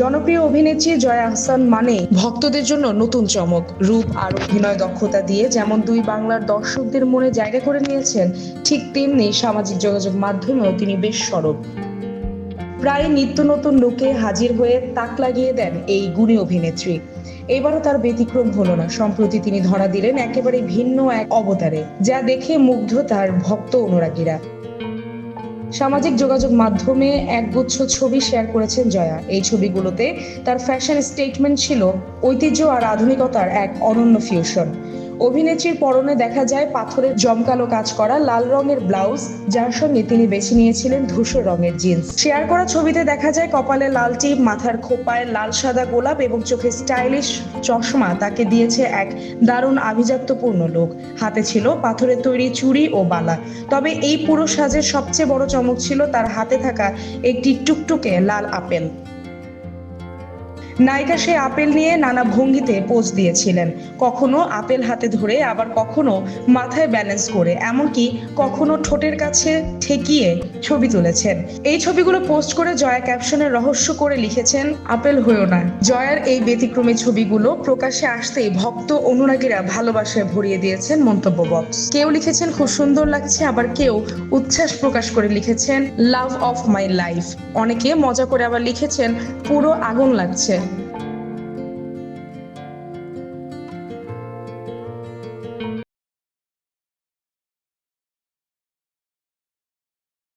জনপ্রিয় অভিনেত্রী জয়া আহসান মানে ভক্তদের জন্য নতুন চমক, রূপ আর অভিনয় দক্ষতা দিয়ে যেমন দুই বাংলার দর্শকদের মনে জায়গা করে নিয়েছেন, ঠিক তেমনি সামাজিক যোগাযোগ মাধ্যমেও তিনি বেশ সরব। প্রায় নিত্য নতুন লোকে হাজির হয়ে তাক লাগিয়ে দেন এই গুণী অভিনেত্রী। এবারও তার ব্যতিক্রম হলো না, সম্প্রতি তিনি ধরা দিলেন একেবারে ভিন্ন এক অবতারে, যা দেখে মুগ্ধ তার ভক্ত অনুরাগীরা। সামাজিক যোগাযোগ মাধ্যমে একগুচ্ছ ছবি শেয়ার করেছেন জয়া। এই ছবিগুলোতে তার ফ্যাশন স্টেটমেন্ট ছিল ঐতিহ্য আর আধুনিকতার এক অনন্য ফিউশন অভিনেত্রীর পরনে দেখা যায় পাথরের জমকালো কাজ করা লাল রঙের ব্লাউজ, যার সঙ্গে তিনি বেছে নিয়েছিলেন ধূসর রঙের জিন্স। শেয়ার করা ছবিতে দেখা যায় কপালে লাল টিপ, মাথার খোপায় লাল সাদা গোলাপ এবং চোখে স্টাইলিশ চশমা। তাকে দিয়েছে এক দারুণ আভিজাত্যপূর্ণ লোক। হাতে ছিল পাথরের তৈরি চুড়ি ও বালা। তবে এই পুরো সাজের সবচেয়ে বড় চমক ছিল তার হাতে থাকা একটি টুকটুকে লাল আপেল। নায়িকা সে আপেল নিয়ে নানা ভঙ্গিতে পোজ দিয়েছিলেন। কখনো আপেল হাতে ধরে, আবার কখনো মাথায় ব্যালেন্স করে। এমনকি কখনো ঠোঁটের কাছে ঠেকিয়ে ছবি তুলেছেন। এই ছবিগুলো পোস্ট করে জয়া ক্যাপশনের রহস্য করে লিখেছেন আপেল হয়েও না জয়ার এই ব্যতিক্রমী ছবিগুলো প্রকাশ্যে আসতেই ভক্ত অনুরাগীরা ভালোবাসায় ভরিয়ে দিয়েছেন মন্তব্য বক্স। কেউ লিখেছেন, খুব সুন্দর লাগছে আবার কেউ উচ্ছ্বাস প্রকাশ করে লিখেছেন লাভ অফ মাই লাইফ অনেকে মজা করে আবার লিখেছেন, পুরো আগুন লাগছে